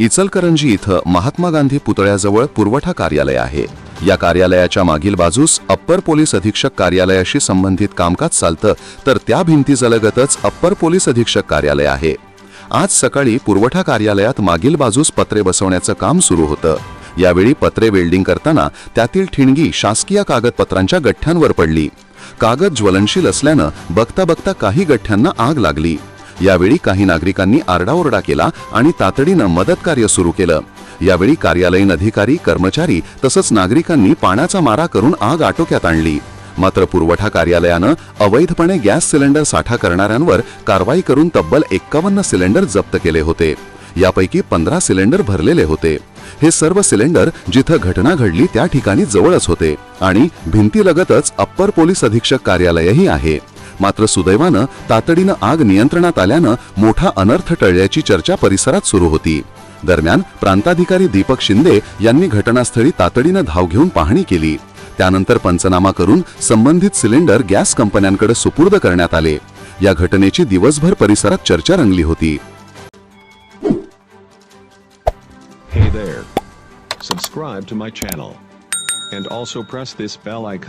इचलकरंजी इथं महात्मा गांधी पुतळ्याजवळ पुरवठा कार्यालय आहे. या कार्यालयाच्या मागील बाजूस अप्पर पोलीस अधीक्षक कार्यालयाशी संबंधित कामकाज चालतं तर त्या भिंतीजलगतच अप्पर पोलीस अधीक्षक कार्यालय आहे. आज सकाळी पुरवठा कार्यालयात मागील बाजूस पत्रे बसवण्याचं काम सुरू होतं. यावेळी पत्रे वेल्डिंग करताना त्यातील ठिणगी शासकीय कागदपत्रांच्या गठ्ठ्यांवर पडली. कागद ज्वलनशील असल्यानं बघता बघता काही गठ्ठ्यांना आग लागली. यावेळी काही नागरिकांनी आरडाओरडा केला आणि तातडीनं मदत कार्य सुरू केलं. यावेळी कार्यालयीन अधिकारी कर्मचारी तसंच नागरिकांनी पाण्याचा मारा करून आग आटोक्यात आणली. मात्र पुरवठा कार्यालयानं अवैधपणे गॅस सिलेंडर साठा करणाऱ्यांवर कारवाई करून तब्बल एक्कावन्न सिलेंडर जप्त केले होते. यापैकी पंधरा सिलेंडर भरलेले होते. हे सर्व सिलेंडर जिथं घटना घडली त्या ठिकाणी जवळच होते आणि भिंतीलगतच अप्पर पोलीस अधीक्षक कार्यालयही आहे. मात्र सुदैवानं तातडीनं आग नियंत्रणात आल्यानं मोठा अनर्थ टळल्याची चर्चा परिसरात सुरू होती दरम्यान प्रांताधिकारी दीपक शिंदे यांनी घटनास्थळी तातडीनं धाव घेऊन पाहणी केली त्यानंतर पंचनामा करून संबंधित सिलेंडर गॅस कंपन्यांकडे सुपूर्द करण्यात आले या घटनेची दिवसभर परिसरात चर्चा रंगली होती Hey there. Subscribe to my channel. And also press this bell icon.